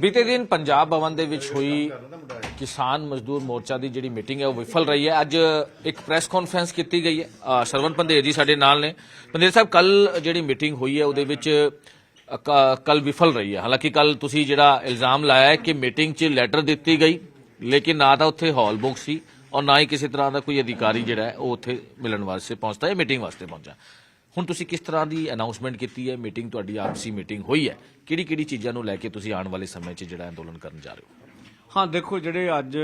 ਬੀਤੇ ਦਿਨ ਪੰਜਾਬ ਭਵਨ ਦੇ ਵਿੱਚ ਹੋਈ ਕਿਸਾਨ ਮਜ਼ਦੂਰ ਮੋਰਚਾ ਦੀ ਜਿਹੜੀ ਮੀਟਿੰਗ ਹੈ ਉਹ ਵਿਫਲ ਰਹੀ ਹੈ। ਅੱਜ ਇੱਕ ਪ੍ਰੈਸ ਕਾਨਫਰੰਸ ਕੀਤੀ ਗਈ ਹੈ। ਅ, ਸਰਵਨ ਪੰਦੇਰ ਜੀ ਸਾਡੇ ਨਾਲ ਨੇ। ਪੰਦੇਰ ਸਾਹਿਬ ਕੱਲ ਜਿਹੜੀ ਮੀਟਿੰਗ ਹੋਈ ਹੈ ਉਹਦੇ ਵਿੱਚ ਕੱਲ ਵਿਫਲ ਰਹੀ ਹੈ। ਹਾਲਾਂਕਿ ਕੱਲ ਤੁਸੀਂ ਜਿਹੜਾ ਇਲਜ਼ਾਮ ਲਾਇਆ ਹੈ ਕਿ ਮੀਟਿੰਗ 'ਚ ਲੈਟਰ ਦਿੱਤੀ ਗਈ ਲੇਕਿਨ ਨਾ ਤਾਂ ਉੱਥੇ ਹਾਲ ਬੁੱਕ ਸੀ ਔਰ ਨਾ ਹੀ ਕਿਸੇ ਤਰ੍ਹਾਂ ਦਾ ਕੋਈ ਅਧਿਕਾਰੀ ਜਿਹੜਾ ਹੈ ਉਹ ਉੱਥੇ ਮਿਲਣ ਵਾਸਤੇ ਪਹੁੰਚਦਾ ਹੈ ਮੀਟਿੰਗ ਵਾਸਤੇ ਪਹੁੰਚਾ ਹੁਣ ਤੁਸੀਂ ਕਿਸ ਤਰ੍ਹਾਂ ਦੀ ਅਨਾਉਂਸਮੈਂਟ ਕੀਤੀ ਹੈ? ਮੀਟਿੰਗ ਤੁਹਾਡੀ ਆਪਸੀ ਮੀਟਿੰਗ ਹੋਈ ਹੈ। ਕਿਹੜੀ ਕਿਹੜੀ ਚੀਜ਼ਾਂ ਨੂੰ ਲੈ ਕੇ ਤੁਸੀਂ ਆਉਣ ਵਾਲੇ ਸਮੇਂ 'ਚ ਜਿਹੜਾ ਅੰਦੋਲਨ ਕਰਨ ਜਾ ਰਹੇ ਹੋ? ਹਾਂ ਦੇਖੋ ਜਿਹੜੇ ਅੱਜ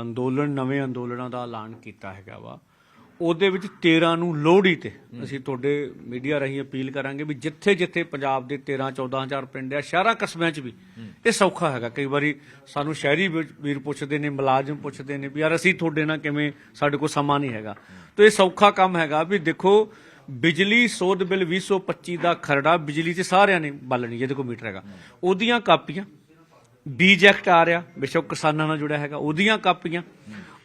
ਅੰਦੋਲਨ ਨਵੇਂ ਅੰਦੋਲਨਾਂ ਦਾ ਐਲਾਨ ਕੀਤਾ ਹੈਗਾ ਵਾ ਉਹਦੇ ਵਿੱਚ 13 ਨੂੰ ਲੋਹੜੀ ਤੇ ਅਸੀਂ ਤੁਹਾਡੇ ਮੀਡੀਆ ਰਾਹੀਂ ਅਪੀਲ ਕਰਾਂਗੇ ਵੀ ਜਿੱਥੇ ਜਿੱਥੇ ਪੰਜਾਬ ਦੇ 13 14000 ਪਿੰਡ ਆ ਸ਼ਹਿਰਾਂ ਕਸਬਿਆਂ 'ਚ ਵੀ ਇਹ ਸੌਖਾ ਹੈਗਾ। ਕਈ ਵਾਰੀ ਸਾਨੂੰ ਸ਼ਹਿਰੀ ਵੀਰ ਪੁੱਛਦੇ ਨੇ ਮੁਲਾਜ਼ਮ ਪੁੱਛਦੇ ਨੇ ਵੀ ਯਾਰ ਅਸੀਂ ਤੁਹਾਡੇ ਨਾਲ ਕਿਵੇਂ ਸਾਡੇ ਕੋਲ ਸਮਾਂ ਨਹੀਂ ਹੈਗਾ। ਤਾਂ ਇਹ ਸੌਖਾ ਕੰਮ ਹੈਗਾ ਵੀ ਦੇਖੋ ਬਿਜਲੀ ਸੋਧ ਬਿੱਲ 2025 ਦਾ ਖਰੜਾ ਬਿਜਲੀ ਤੇ ਸਾਰਿਆਂ ਨੇ ਬਾਲਣੀ ਜਿਹਦੇ ਕੋਲ ਮੀਟਰ ਹੈਗਾ। ਉਹਦੀਆਂ ਕਾਪੀਆਂ ਬੀਜ ਐਕਟ ਆ ਰਿਹਾ ਬੇਸ਼ੱਕ ਕਿਸਾਨਾਂ ਨਾਲ ਜੁੜਿਆ ਹੈਗਾ ਉਹਦੀਆਂ ਕਾਪੀਆਂ।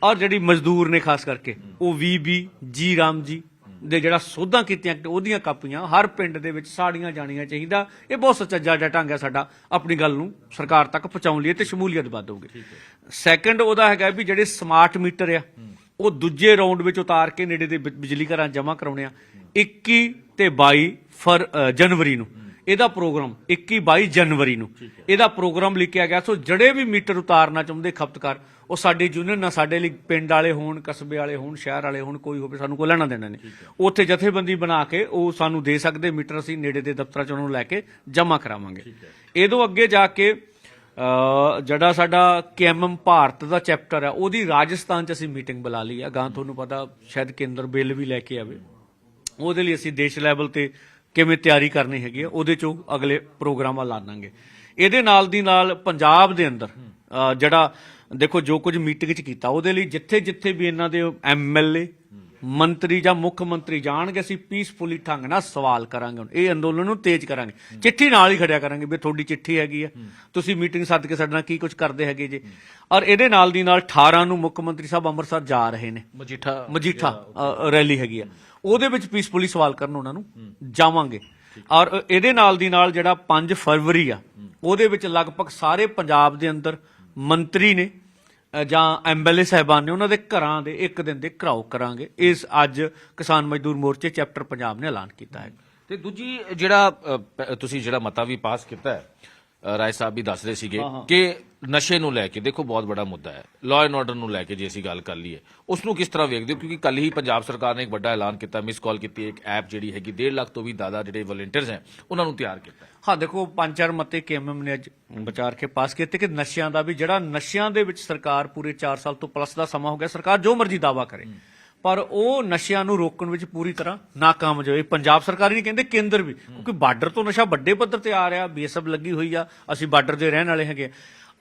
ਔਰ ਜਿਹੜੀ ਮਜ਼ਦੂਰ ਨੇ ਖਾਸ ਕਰਕੇ ਉਹ ਵੀਬੀ ਜੀ ਰਾਮ ਜੀ ਦੇ ਜਿਹੜਾ ਸੋਧਾਂ ਕੀਤੀਆਂ ਉਹਦੀਆਂ ਕਾਪੀਆਂ ਹਰ ਪਿੰਡ ਦੇ ਵਿੱਚ ਸਾੜੀਆਂ ਜਾਣੀਆਂ ਚਾਹੀਦਾ। ਇਹ ਬਹੁਤ ਜਿਹਾ ਢੰਗ ਹੈ ਸਾਡਾ ਆਪਣੀ ਗੱਲ ਨੂੰ ਸਰਕਾਰ ਤੱਕ ਪਹੁੰਚਾਉਣ ਲਈ ਤੇ ਸ਼ਮੂਲੀਅਤ ਵਧਾਉਗੇ ਸੈਕੰਡ ਉਹਦਾ ਹੈਗਾ ਵੀ ਜਿਹੜੇ ਸਮਾਰਟ ਮੀਟਰ ਆ ਉਹ ਦੂਜੇ ਰਾਉਂਡ ਵਿੱਚ ਉਤਾਰ ਕੇ ਨੇੜੇ ਦੇ ਬਿਜਲੀ ਘਰਾਂ ਜਮ੍ਹਾਂ ਕਰਾਉਣੇ ਆ। 21 ਤੇ 22 ਫਰ ਜਨਵਰੀ ਨੂੰ। ਇਹਦਾ ਪ੍ਰੋਗਰਾਮ 21 22 ਜਨਵਰੀ ਨੂੰ। ਇਹਦਾ ਪ੍ਰੋਗਰਾਮ ਲਿਖਿਆ ਗਿਆ। ਸੋ ਜਿਹੜੇ ਵੀ ਮੀਟਰ ਉਤਾਰਨਾ ਚਾਹੁੰਦੇ ਖਪਤਕਾਰ ਉਹ ਸਾਡੇ ਯੂਨੀਅਨ ਨਾਲ ਸਾਡੇ ਲਈ ਪਿੰਡ ਵਾਲੇ ਹੋਣ ਕਸਬੇ ਵਾਲੇ ਹੋਣ ਸ਼ਹਿਰ ਵਾਲੇ ਹੋਣ ਕੋਈ ਹੋਵੇ ਸਾਨੂੰ ਕੋਈ ਲੈਣਾ ਦੇਣਾ ਨਹੀਂ। ਉੱਥੇ ਜਥੇਬੰਦੀ ਬਣਾ ਕੇ ਉਹ ਸਾਨੂੰ ਦੇ ਸਕਦੇ ਮੀਟਰ ਅਸੀਂ ਨੇੜੇ ਦੇ ਦਫ਼ਤਰਾਂ ਚ ਉਹਨਾਂ ਨੂੰ ਲੈ ਕੇ ਜਮ੍ਹਾਂ ਕਰਾਵਾਂਗੇ। ਇਹਦੋਂ ਅੱਗੇ ਜਾ ਕੇ ਜਿਹੜਾ ਸਾਡਾ ਕੇਐਮਐਮ ਭਾਰਤ ਦਾ ਚੈਪਟਰ ਹੈ ਉਹਦੀ ਰਾਜਸਥਾਨ ਚ ਅਸੀਂ ਮੀਟਿੰਗ ਬੁਲਾ ਲਈ ਆ। ਗਾਂ ਤੁਹਾਨੂੰ ਪਤਾ ਸ਼ਾਇਦ ਕੇਂਦਰ ਬਿੱਲ ਵੀ ਲੈ ਕੇ ਆਵੇ। ਉਹਦੇ ਲਈ ਅਸੀਂ ਦੇਸ਼ ਲੈਵਲ ਤੇ ਕਿਵੇਂ ਤਿਆਰੀ ਕਰਨੀ ਹੈਗੀ ਹੈ ਉਹਦੇ ਚੋਂ ਅਗਲੇ ਪ੍ਰੋਗਰਾਮਾਂ ਲਾਣਾਂਗੇ ਇਹਦੇ ਨਾਲ ਦੀ ਨਾਲ ਪੰਜਾਬ ਦੇ ਅੰਦਰ ਜਿਹੜਾ ਦੇਖੋ ਜੋ ਕੁਝ ਮੀਟਿੰਗ 'ਚ ਕੀਤਾ, ਉਹਦੇ ਲਈ ਜਿੱਥੇ ਜਿੱਥੇ ਵੀ ਇਹਨਾਂ ਦੇ ਐਮਐਲਏ ਮੰਤਰੀ ਜਾਂ ਮੁੱਖ ਮੰਤਰੀ ਜਾਣਗੇ ਅਸੀਂ ਪੀਸਫੁਲੀ ਢੰਗ ਨਾਲ ਸਵਾਲ ਕਰਾਂਗੇ ਇਹ ਅੰਦੋਲਨ ਨੂੰ ਤੇਜ਼ ਕਰਾਂਗੇ। ਚਿੱਠੀ ਨਾਲ ਹੀ ਖੜਿਆ ਕਰਾਂਗੇ ਵੀ ਤੁਹਾਡੀ ਚਿੱਠੀ ਹੈਗੀ ਆ। ਤੁਸੀਂ ਮੀਟਿੰਗ ਸੱਦ ਕੇ ਸਾਡੇ ਨਾਲ ਕੀ ਕੁਝ ਕਰਦੇ ਹੈਗੇ ਜੀ। ਔਰ ਇਹਦੇ ਨਾਲ ਦੀ ਨਾਲ 18 ਨੂੰ ਮੁੱਖ ਮੰਤਰੀ ਸਾਹਿਬ ਅੰਮ੍ਰਿਤਸਰ ਜਾ ਰਹੇ ਨੇ। ਮਜੀਠਾ। ਮਜੀਠਾ ਰੈਲੀ ਹੈਗੀ ਆ। ਉਹਦੇ ਵਿੱਚ ਪੀਸਫੁਲੀ ਸਵਾਲ ਕਰਨ ਉਹਨਾਂ ਨੂੰ ਜਾਵਾਂਗੇ। ਔਰ ਇਹਦੇ ਨਾਲ ਦੀ ਨਾਲ ਜਿਹੜਾ 5 ਫਰਵਰੀ ਆ ਉਹਦੇ ਵਿੱਚ ਲਗਭਗ ਸਾਰੇ ਪੰਜਾਬ ਦੇ ਅੰਦਰ ਮੰਤਰੀ ਨੇ ਜਾਂ ਐਮਐਲਏ ਸਾਹਿਬਾਨ ਨੇ ਉਹਨਾਂ ਦੇ ਘਰਾਂ ਦੇ ਇੱਕ ਦਿਨ ਦੇ ਘਰਾਓ ਕਰਾਂਗੇ। ਇਸ ਅੱਜ ਕਿਸਾਨ ਮਜ਼ਦੂਰ ਮੋਰਚੇ ਚੈਪਟਰ ਪੰਜਾਬ ਨੇ ਐਲਾਨ ਕੀਤਾ ਹੈ। ਤੇ ਦੂਜੀ ਜਿਹੜਾ ਤੁਸੀਂ ਜਿਹੜਾ ਮਤਾ ਵੀ ਪਾਸ ਕੀਤਾ ਹੈ ਰਾਏ ਸਾਹਿਬ ਵੀ ਦੱਸ ਰਹੇ ਸੀਗੇ ਕਿ ਨਸ਼ੇ ਨੂੰ ਲੈ ਕੇ ਦੇਖੋ ਬਹੁਤ ਬੜਾ ਮੁੱਦਾ ਹੈ। ਲਾਅ ਐਂਡ ਆਰਡਰ ਨੂੰ ਲੈ ਕੇ ਜੇ ਅਸੀਂ ਗੱਲ ਕਰ ਲਈਏ ਉਸ ਨੂੰ ਕਿਸ ਤਰ੍ਹਾਂ ਵੇਖਦੇ ਹੋ? ਕਿਉਂਕਿ ਕੱਲ ਹੀ ਪੰਜਾਬ ਸਰਕਾਰ ਨੇ ਇੱਕ ਵੱਡਾ ਐਲਾਨ ਕੀਤਾ ਮਿਸ ਕਾਲ ਕੀਤੀ ਇੱਕ ਐਪ ਜਿਹੜੀ ਹੈਗੀ 1.5 ਲੱਖ ਤੋਂ ਵੀ ਜ਼ਿਆਦਾ ਜਿਹੜੇ ਵਲੰਟੀਅਰਸ ਹੈ ਉਹਨਾਂ ਨੂੰ ਤਿਆਰ ਕੀਤਾ ਹੈ। ਦੇਖੋ ਪੰਜ ਚਾਰ ਮਤੇ ਕੇਐਮਐਮ ਨੇ ਅੱਜ ਵਿਚਾਰ ਕੇ ਪਾਸ ਕੀਤੇ ਕਿ ਨਸ਼ਿਆਂ ਦਾ ਵੀ ਜਿਹੜਾ ਨਸ਼ਿਆਂ ਦੇ ਵਿੱਚ ਸਰਕਾਰ ਪੂਰੇ 4 ਸਾਲ ਤੋਂ ਪਲੱਸ ਦਾ ਸਮਾਂ ਹੋ ਗਿਆ ਸਰਕਾਰ ਜੋ ਮਰਜ਼ੀ ਦਾਵਾ ਕਰੇ। ਪਰ ਉਹ ਨਸ਼ਿਆਂ ਨੂੰ ਰੋਕਣ ਵਿੱਚ ਪੂਰੀ ਤਰ੍ਹਾਂ ਨਾਕਾਮ ਜੋ ਇਹ ਪੰਜਾਬ ਸਰਕਾਰ ਹੀ ਨਹੀਂ ਕਹਿੰਦੇ ਕੇਂਦਰ ਵੀ। ਕਿਉਂਕਿ ਬਾਰਡਰ ਤੋਂ ਨਸ਼ਾ ਵੱਡੇ ਪੱਧਰ ਤੇ ਆ ਰਿਹਾ ਬੀਐਸਐਫ ਲੱਗੀ ਹੋਈ ਆ ਅਸੀਂ ਬਾਰਡਰ ਦੇ ਰਹਿਣ ਵਾਲੇ ਹੈਗੇ।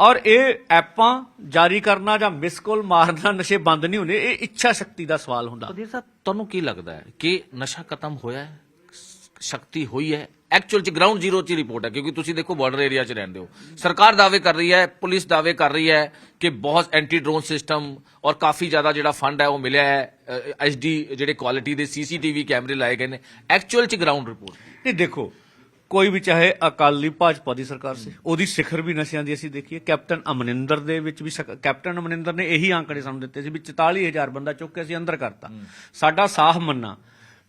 ਔਰ ਇਹ ਐਪਾਂ ਜਾਰੀ ਕਰਨਾ ਜਾਂ ਮਿਸ ਕਾਲ ਮਾਰਨਾ ਨਸ਼ੇ ਬੰਦ ਨਹੀਂ ਹੁੰਦੇ ਇਹ ਇੱਛਾ ਸ਼ਕਤੀ ਦਾ ਸਵਾਲ ਹੁੰਦਾ। ਅਧੀਰ ਸਾਹਿਬ ਤੁਹਾਨੂੰ ਕੀ ਲੱਗਦਾ ਹੈ ਕਿ ਨਸ਼ਾ ਖਤਮ ਹੋਇਆ ਹੈ? ਸ਼ਕਤੀ ਹੋਈ ਹੈ? ਐਕਚੁਅਲ ਚ ਗਰਾਊਂਡ ਜ਼ੀਰੋ ਚ ਰਿਪੋਰਟ ਹੈ ਕਿਉਂਕਿ ਤੁਸੀਂ ਦੇਖੋ ਬਾਰਡਰ ਏਰੀਆ ਚ ਰਹਿੰਦੇ ਹੋ। ਸਰਕਾਰ ਦਾਅਵੇ ਕਰ ਰਹੀ ਹੈ ਪੁਲਿਸ ਦਾਅਵੇ ਕਰ ਰਹੀ ਹੈ ਕਿ ਬਹੁਤ ਐਂਟੀ ਡਰੋਨ ਸਿਸਟਮ ਔਰ ਕਾਫੀ ਜ਼ਿਆਦਾ ਜਿਹੜਾ ਫੰਡ ਹੈ ਉਹ ਮਿਲਿਆ ਹੈ ਐਚਡੀ ਜਿਹੜੇ ਕੁਆਲਿਟੀ ਦੇ ਸੀਸੀਟੀਵੀ ਕੈਮਰੇ ਲਾਏ ਗਏ ਨੇ। ਐਕਚੁਅਲ ਚ ਗਰਾਊਂਡ ਰਿਪੋਰਟ ਨਹੀਂ ਦੇਖੋ ਕੋਈ ਵੀ ਚਾਹੇ ਅਕਾਲੀ ਭਾਜਪਾ ਦੀ ਸਰਕਾਰ ਸੀ ਉਹਦੀ ਸਿਖਰ ਵੀ ਨਸ਼ਿਆਂ ਦੀ ਅਸੀਂ ਦੇਖੀਏ। ਕੈਪਟਨ ਅਮਰਿੰਦਰ ਦੇ ਵਿੱਚ ਵੀ ਸਕ- ਕੈਪਟਨ ਅਮਰਿੰਦਰ ਨੇ ਇਹੀ ਆંકੜੇ ਸਾਨੂੰ ਦਿੱਤੇ ਸੀ ਵੀ 44000 ਬੰਦਾ ਚੁੱਕ ਕੇ ਅਸੀਂ ਅੰਦਰ ਕਰਤਾ। ਸਾਡਾ ਸਾਫ਼ ਮੰਨਾ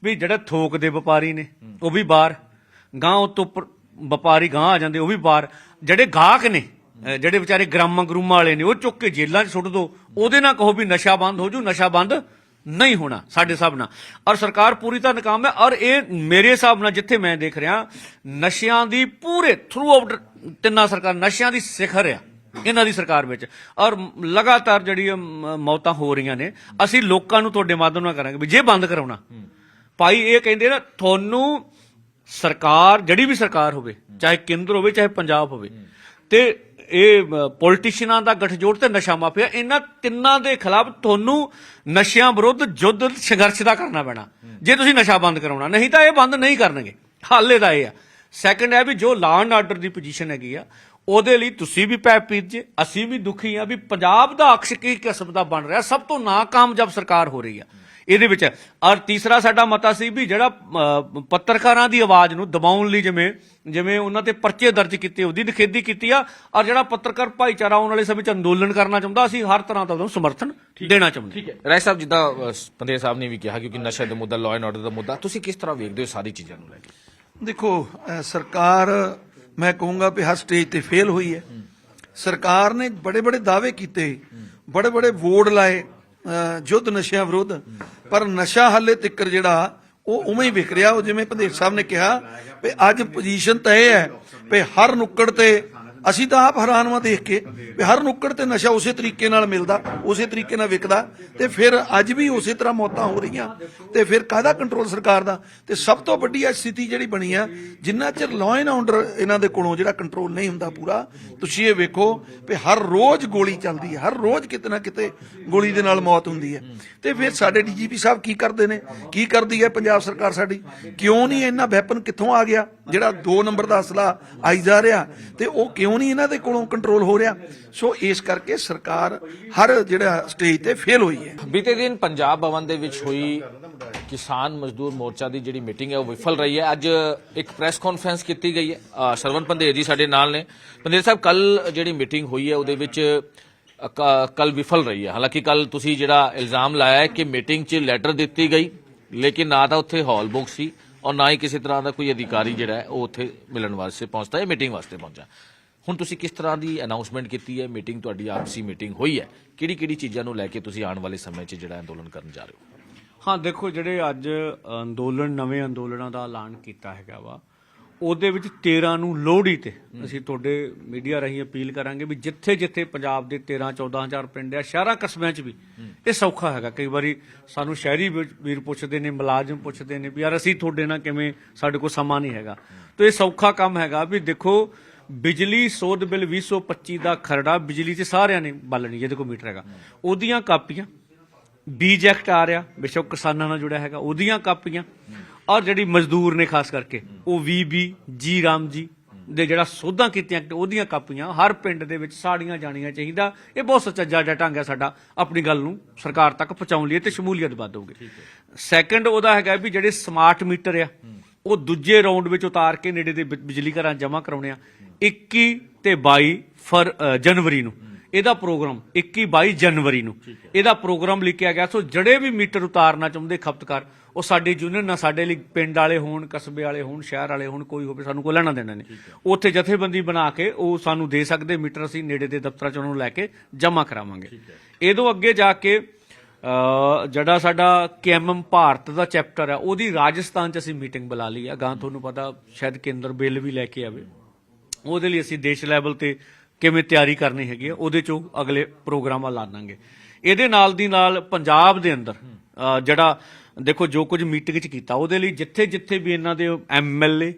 ਵੀ ਜਿਹੜੇ ਥੋਕ ਦੇ ਵਪਾਰੀ ਨੇ ਉਹ ਵੀ ਬਾਹਰ। ਗਾਂ ਉੱਪਰ ਵਪਾਰੀ ਗਾਂ ਆ ਜਾਂਦੇ ਉਹ ਵੀ ਬਾਹਰ। ਜਿਹੜੇ ਗਾਹਕ ਨੇ ਅਹ ਜਿਹੜੇ ਵਿਚਾਰੇ ਗ੍ਰਾਮਾਂ ਗਰੂਮਾਂ ਵਾਲੇ ਨੇ ਉਹ ਚੁੱਕ ਕੇ ਜੇਲ੍ਹਾਂ 'ਚ ਸੁੱਟ ਦੋ। ਉਹਦੇ ਨਾਲ ਕਹੋ ਵੀ ਨਸ਼ਾ ਬੰਦ ਹੋ ਜੂ ਨਸ਼ਾ ਬੰਦ ਨਹੀਂ ਹੋਣਾ, ਸਾਡੇ ਹਿਸਾਬ ਨਾਲ। ਔਰ ਸਰਕਾਰ ਪੂਰੀ ਤਰ੍ਹਾਂ ਨਕਾਮ ਹੈ, ਔਰ ਇਹ ਮੇਰੇ ਹਿਸਾਬ ਨਾਲ ਜਿੱਥੇ ਮੈਂ ਦੇਖ ਰਿਹਾ, ਨਸ਼ਿਆਂ ਦੀ ਪੂਰੇ ਥਰੂ ਆਊਟ ਤਿੰਨਾਂ ਸਰਕਾਰ, ਨਸ਼ਿਆਂ ਦੀ ਸਿਖਰ ਆ, ਇਹਨਾਂ ਦੀ ਸਰਕਾਰ ਵਿੱਚ। ਔਰ ਲਗਾਤਾਰ ਜਿਹੜੀ ਮੌਤਾਂ ਹੋ ਰਹੀਆਂ ਨੇ, ਅਸੀਂ ਲੋਕਾਂ ਨੂੰ ਤੁਹਾਡੇ ਮਾਧਿਅਮ ਨਾਲ ਕਰਾਂਗੇ ਵੀ ਜੇ ਬੰਦ ਕਰਾਉਣਾ। ਭਾਈ ਇਹ ਕਹਿੰਦੇ ਨਾ, ਤੁਹਾਨੂੰ ਸਰਕਾਰ, ਜਿਹੜੀ ਵੀ ਸਰਕਾਰ ਹੋਵੇ, ਚਾਹੇ ਕੇਂਦਰ ਹੋਵੇ, ਚਾਹੇ ਪੰਜਾਬ ਹੋਵੇ ਤੇ ਇਹ ਪੋਲਿਟਿਸ਼ੀਅਨਾਂ ਦਾ ਗਠਜੋੜ ਤੇ ਨਸ਼ਾ ਮਾਫੀਆ, ਇਹਨਾਂ ਤਿੰਨਾਂ ਦੇ ਖਿਲਾਫ ਤੁਹਾਨੂੰ ਨਸ਼ਿਆਂ ਵਿਰੁੱਧ ਯੁੱਧ ਸੰਘਰਸ਼ ਦਾ ਕਰਨਾ ਪੈਣਾ। ਜੇ ਤੁਸੀਂ ਨਸ਼ਾ ਬੰਦ ਕਰਾਉਣਾ, ਨਹੀਂ ਤਾਂ ਇਹ ਬੰਦ ਨਹੀਂ ਕਰਨਗੇ। ਹਾਲੇ ਦਾ ਇਹ ਆ। ਸੈਕੰਡ ਹੈ ਵੀ ਜੋ ਲਾਅ ਐਂਡ ਆਰਡਰ ਦੀ ਪੋਜੀਸ਼ਨ ਹੈਗੀ ਆ, ਉਹਦੇ ਲਈ ਤੁਸੀਂ ਵੀ ਪੈ ਪੀਤ ਜੇ, ਅਸੀਂ ਵੀ ਦੁਖੀ ਆ ਵੀ ਪੰਜਾਬ ਦਾ ਅਕਸ਼ ਕੀ ਕਿਸਮ ਦਾ ਬਣ ਰਿਹਾ, ਸਭ ਤੋਂ ਨਾਕਾਮਯਾਬ ਸਰਕਾਰ ਹੋ ਰਹੀ ਆ। ਇਹਦੇ ਵਿੱਚ। ਔਰ ਤੀਸਰਾ ਸਾਡਾ ਮਤਾ ਸੀ ਵੀ ਜਿਹੜਾ ਪੱਤਰਕਾਰਾਂ ਦੀ ਆਵਾਜ਼ ਨੂੰ ਦਬਾਉਣ ਲਈ ਜਿਵੇਂ ਜਿਵੇਂ ਉਹਨਾਂ ਤੇ ਪਰਚੇ ਦਰਜ ਕੀਤੇ ਉਹਦੀ ਨਿਖੇਧੀ ਕੀਤੀ ਆ ਔਰ ਜਿਹੜਾ ਪੱਤਰਕਾਰ ਭਾਈਚਾਰਾ ਆਉਣ ਵਾਲੇ ਸਮੇਂ 'ਚ ਅੰਦੋਲਨ ਕਰਨਾ ਚਾਹੁੰਦਾ ਅਸੀਂ ਹਰ ਤਰ੍ਹਾਂ ਦਾ ਉਹਨੂੰ ਸਮਰਥਨ ਦੇਣਾ ਚਾਹੁੰਦੇ ਠੀਕ ਹੈ। ਰਾਏ ਸਾਹਿਬ ਜਿੱਦਾਂ ਅ, ਪੰਦੇਰ ਸਾਹਿਬ ਨੇ ਵੀ ਕਿਹਾ ਕਿਉਂਕਿ ਨਸ਼ੇ ਦਾ ਮੁੱਦਾ ਲਾਅ ਐਂਡ ਆਰਡਰ ਦਾ ਮੁੱਦਾ ਤੁਸੀਂ ਕਿਸ ਤਰ੍ਹਾਂ ਵੇਖਦੇ ਹੋ ਸਾਰੀ ਚੀਜ਼ਾਂ ਨੂੰ ਲੈ ਕੇ? ਦੇਖੋ ਸਰਕਾਰ ਮੈਂ ਕਹੂੰਗਾ ਵੀ ਹਰ ਸਟੇਜ ਤੇ ਫੇਲ ਹੋਈ ਹੈ। ਸਰਕਾਰ ਨੇ ਬੜੇ ਬੜੇ ਦਾਅਵੇ ਕੀਤੇ ਬੜੇ ਬੜੇ ਵੋਟ ਲਾਏ। ਯੁੱਧ ਨਸ਼ਿਆਂ ਵਿਰੁੱਧ। ਪਰ ਨਸ਼ਾ ਹਾਲੇ ਤੱਕ ਜਿਹੜਾ, ਉਹ ਉਵੇਂ ਹੀ ਵਿਕ ਰਿਹਾ। ਉਹ ਜਿਵੇਂ ਭਦੇਵ ਸਾਹਿਬ ਨੇ ਕਿਹਾ, ਵੀ ਅੱਜ ਪੋਜੀਸ਼ਨ ਤਾਂ ਇਹ ਹੈ ਵੀ ਹਰ ਨੁੱਕੜ ਤੇ ਅਸੀਂ ਤਾਂ ਆਪ ਹੈਰਾਨ ਵਾਂ ਦੇਖ ਕੇ ਵੀ ਹਰ ਨੁੱਕੜ ਤੇ ਨਸ਼ਾ ਉਸੇ ਤਰੀਕੇ ਨਾਲ ਮਿਲਦਾ, ਉਸੇ ਤਰੀਕੇ ਨਾਲ ਵਿਕਦਾ ਤੇ ਫਿਰ ਅੱਜ ਵੀ ਉਸੇ ਤਰ੍ਹਾਂ ਮੌਤਾਂ ਹੋ ਰਹੀਆਂ ਤੇ ਫਿਰ ਕਾਹਦਾ ਕੰਟਰੋਲ ਸਰਕਾਰ ਦਾ? ਤੇ ਸਭ ਤੋਂ ਵੱਡੀ ਇਹ ਸਥਿਤੀ ਜਿਹੜੀ ਬਣੀ ਆ, ਜਿੰਨਾ ਚਿਰ ਲਾਅ ਐਂਡ ਆਰਡਰ ਇਹਨਾਂ ਦੇ ਕੋਲੋਂ ਜਿਹੜਾ ਕੰਟਰੋਲ ਨਹੀਂ ਹੁੰਦਾ ਪੂਰਾ, ਤੁਸੀਂ ਇਹ ਵੇਖੋ ਵੀ ਹਰ ਰੋਜ਼ ਗੋਲੀ ਚੱਲਦੀ ਹੈ ਹਰ ਰੋਜ਼ ਕਿਤੇ ਨਾ ਕਿਤੇ ਗੋਲੀ ਦੇ ਨਾਲ ਮੌਤ ਹੁੰਦੀ ਹੈ ਤੇ ਫਿਰ ਸਾਡੇ ਡੀਜੀਪੀ ਸਾਹਿਬ ਕੀ ਕਰਦੇ ਨੇ? ਕੀ ਕਰਦੀ ਹੈ ਪੰਜਾਬ ਸਰਕਾਰ ਸਾਡੀ? ਕਿਉਂ ਨਹੀਂ ਇਹਨਾਂ ਵੈਪਨ ਕਿੱਥੋਂ ਆ ਗਿਆ ਜਿਹੜਾ 2 ਨੰਬਰ ਦਾ ਅਸਲਾ ਆਈ ਜਾ ਰਿਹਾ? ਤੇ ਉਹ ਕਿਉਂ ਨਹੀਂ ਇਹਨਾਂ ਦੇ ਕੋਲੋਂ ਕੰਟਰੋਲ ਹੋ ਰਿਹਾ? ਸੋ ਇਸ ਕਰਕੇ ਸਰਕਾਰ ਹਰ ਜਿਹੜਾ ਸਟੇਜ ਤੇ ਫੇਲ ਹੋਈ ਹੈ। ਬੀਤੇ ਦਿਨ ਪੰਜਾਬ ਭਵਨ ਦੇ ਵਿੱਚ ਹੋਈ ਕਿਸਾਨ ਮਜ਼ਦੂਰ ਮੋਰਚਾ ਦੀ ਜਿਹੜੀ ਮੀਟਿੰਗ ਹੈ, ਉਹ ਵਿਫਲ ਰਹੀ ਹੈ। ਅੱਜ ਇੱਕ ਪ੍ਰੈਸ ਕਾਨਫਰੰਸ ਕੀਤੀ ਗਈ ਹੈ। ਸ਼ਰਵਨ ਪੰਦੇਰ ਜੀ ਸਾਡੇ ਨਾਲ ਨੇ। ਪੰਦੇਰ ਸਾਹਿਬ ਕੱਲ ਜਿਹੜੀ ਮੀਟਿੰਗ ਹੋਈ ਹੈ, ਉਹਦੇ ਵਿੱਚ ਕੱਲ ਵਿਫਲ ਰਹੀ ਹੈ। ਹਾਲਾਂਕਿ ਕੱਲ ਤੁਸੀਂ ਜਿਹੜਾ ਇਲਜ਼ਾਮ ਲਾਇਆ ਹੈ ਕਿ ਮੀਟਿੰਗ 'ਚ ਲੈਟਰ ਦਿੱਤੀ ਗਈ, ਲੇਕਿਨ ਨਾ ਤਾਂ ਉੱਥੇ ਹਾਲ ਬੁੱਕ ਸੀ ਔਰ ਨਾ ਹੀ ਕਿਸੇ ਤਰ੍ਹਾਂ ਦਾ ਕੋਈ ਅਧਿਕਾਰੀ ਜਿਹੜਾ ਹੈ, ਉਹ ਉੱਥੇ ਮਿਲਣ ਵਾਸਤੇ ਪਹੁੰਚਦਾ ਹੈ ਮੀਟਿੰਗ ਵਾਸਤੇ ਪਹੁੰਚਾ ਹੁਣ ਤੁਸੀਂ ਕਿਸ ਤਰ੍ਹਾਂ ਦੀ ਅਨਾਉਂਸਮੈਂਟ ਕੀਤੀ ਹੈ? ਮੀਟਿੰਗ ਤੁਹਾਡੀ ਆਪਸੀ ਮੀਟਿੰਗ ਹੋਈ ਹੈ। ਕਿਹੜੀ ਕਿਹੜੀ ਚੀਜ਼ਾਂ ਨੂੰ ਲੈ ਕੇ ਤੁਸੀਂ ਆਉਣ ਵਾਲੇ ਸਮੇਂ 'ਚ ਜਿਹੜਾ ਅੰਦੋਲਨ ਕਰਨ ਜਾ ਰਹੇ ਹੋ? ਹਾਂ ਦੇਖੋ ਜਿਹੜੇ ਅੱਜ ਅੰਦੋਲਨ ਨਵੇਂ ਅੰਦੋਲਨਾਂ ਦਾ ਐਲਾਨ ਕੀਤਾ ਹੈਗਾ ਵਾ ਉਹਦੇ ਵਿੱਚ 13 ਨੂੰ ਲੋਹੜੀ ਤੇ ਅਸੀਂ ਤੁਹਾਡੇ ਮੀਡੀਆ ਰਾਹੀਂ ਅਪੀਲ ਕਰਾਂਗੇ ਵੀ ਜਿੱਥੇ ਜਿੱਥੇ ਪੰਜਾਬ ਦੇ 13 14000 ਪਿੰਡ ਆ ਸ਼ਹਿਰਾਂ ਕਸਬਿਆਂ 'ਚ ਵੀ ਇਹ ਸੌਖਾ ਹੈਗਾ। ਕਈ ਵਾਰੀ ਸਾਨੂੰ ਸ਼ਹਿਰੀ ਵੀਰ ਪੁੱਛਦੇ ਨੇ ਮੁਲਾਜ਼ਮ ਪੁੱਛਦੇ ਨੇ ਵੀ ਯਾਰ ਅਸੀਂ ਤੁਹਾਡੇ ਨਾਲ ਕਿਵੇਂ ਸਾਡੇ ਕੋਲ ਸਮਾਂ ਨਹੀਂ ਹੈਗਾ। ਤਾਂ ਇਹ ਸੌਖਾ ਕੰਮ ਹੈਗਾ ਵੀ ਦੇਖੋ ਬਿਜਲੀ ਸੋਧ ਬਿੱਲ 2025 ਦਾ ਖਰੜਾ ਬਿਜਲੀ 'ਚ ਸਾਰਿਆਂ ਨੇ ਬਾਲਣੀ ਜਿਹਦੇ ਕੋਲ ਮੀਟਰ ਹੈਗਾ। ਉਹਦੀਆਂ ਕਾਪੀਆਂ ਬੀਜ ਐਕਟ ਆ ਰਿਹਾ ਬੇਸ਼ੱਕ ਕਿਸਾਨਾਂ ਨਾਲ ਜੁੜਿਆ ਹੈਗਾ ਉਹਦੀਆਂ ਕਾਪੀਆਂ। ਔਰ ਜਿਹੜੀ ਮਜ਼ਦੂਰ ਨੇ ਖਾਸ ਕਰਕੇ ਉਹ ਵੀਬੀ ਜੀ ਰਾਮ ਜੀ ਦੇ ਜਿਹੜਾ ਸੋਧਾਂ ਕੀਤੀਆਂ ਉਹਦੀਆਂ ਕਾਪੀਆਂ ਹਰ ਪਿੰਡ ਦੇ ਵਿੱਚ ਸਾੜੀਆਂ ਜਾਣੀਆਂ ਚਾਹੀਦਾ। ਇਹ ਬਹੁਤ ਸੱਚਾ ਜਾਜਾ ਢੰਗ ਹੈ ਸਾਡਾ ਆਪਣੀ ਗੱਲ ਨੂੰ ਸਰਕਾਰ ਤੱਕ ਪਹੁੰਚਾਉਣ ਲਈ ਤੇ ਸ਼ਮੂਲੀਅਤ ਵੱਧ ਹੋਊਗੀ। ਸੈਕੰਡ ਉਹਦਾ ਹੈਗਾ ਵੀ ਜਿਹੜੇ ਸਮਾਰਟ ਮੀਟਰ ਆ ਉਹ ਦੂਜੇ ਰਾਉਂਡ ਵਿੱਚ ਉਤਾਰ ਕੇ ਨੇੜੇ ਦੇ ਬਿਜਲੀ ਘਰਾਂ ਜਮ੍ਹਾਂ ਕਰਾਉਣੇ ਆ। 21 ਤੇ 22 ਫਰ ਜਨਵਰੀ ਨੂੰ। ਇਹਦਾ ਪ੍ਰੋਗਰਾਮ 21 22 ਜਨਵਰੀ ਨੂੰ। ਇਹਦਾ ਪ੍ਰੋਗਰਾਮ ਲਿਖਿਆ ਗਿਆ। ਸੋ ਜਿਹੜੇ ਵੀ ਮੀਟਰ ਉਤਾਰਨਾ ਚਾਹੁੰਦੇ ਖਪਤਕਾਰ ਉਹ ਸਾਡੇ ਯੂਨੀਅਨ ਨਾਲ ਸਾਡੇ ਲਈ ਪਿੰਡ ਵਾਲੇ ਹੋਣ ਕਸਬੇ ਵਾਲੇ ਹੋਣ ਸ਼ਹਿਰ ਵਾਲੇ ਹੋਣ ਕੋਈ ਹੋਵੇ ਸਾਨੂੰ ਕੋਈ ਲੈਣਾ ਦੇਣਾ ਨਹੀਂ। ਉੱਥੇ ਜਥੇਬੰਦੀ ਬਣਾ ਕੇ ਉਹ ਸਾਨੂੰ ਦੇ ਸਕਦੇ ਮੀਟਰ ਅਸੀਂ ਨੇੜੇ ਦੇ ਦਫ਼ਤਰਾਂ ਚ ਉਹਨੂੰ ਲੈ ਕੇ ਜਮ੍ਹਾਂ ਕਰਾਵਾਂਗੇ। ਇਹਦੋਂ ਅੱਗੇ ਜਾ ਕੇ ਜਿਹੜਾ ਸਾਡਾ ਕੇਐਮਐਮ ਭਾਰਤ ਦਾ ਚੈਪਟਰ ਹੈ, ਉਹਦੀ ਰਾਜਸਥਾਨ ਚ ਅਸੀਂ ਮੀਟਿੰਗ ਬੁਲਾ ਲਈ ਹੈ ਗਾਂ ਤੁਹਾਨੂੰ ਪਤਾ, ਸ਼ਾਇਦ ਕੇਂਦਰ ਬਿੱਲ ਵੀ ਲੈ ਕੇ ਆਵੇ। ਉਹਦੇ ਲਈ ਅਸੀਂ ਦੇਸ਼ ਲੈਵਲ ਤੇ ਕਿਵੇਂ ਤਿਆਰੀ ਕਰਨੀ ਹੈਗੀ ਹੈ ਉਹਦੇ ਚੋਂ ਅਗਲੇ ਪ੍ਰੋਗਰਾਮਾਂ ਲਾਣਾਂਗੇ ਇਹਦੇ ਨਾਲ ਦੀ ਨਾਲ ਪੰਜਾਬ ਦੇ ਅੰਦਰ ਜਿਹੜਾ ਦੇਖੋ ਜੋ ਕੁਝ ਮੀਟਿੰਗ ਚ ਕੀਤਾ, ਉਹਦੇ ਲਈ ਜਿੱਥੇ ਜਿੱਥੇ ਵੀ ਇਹਨਾਂ ਦੇ ਐਮਐਲਏ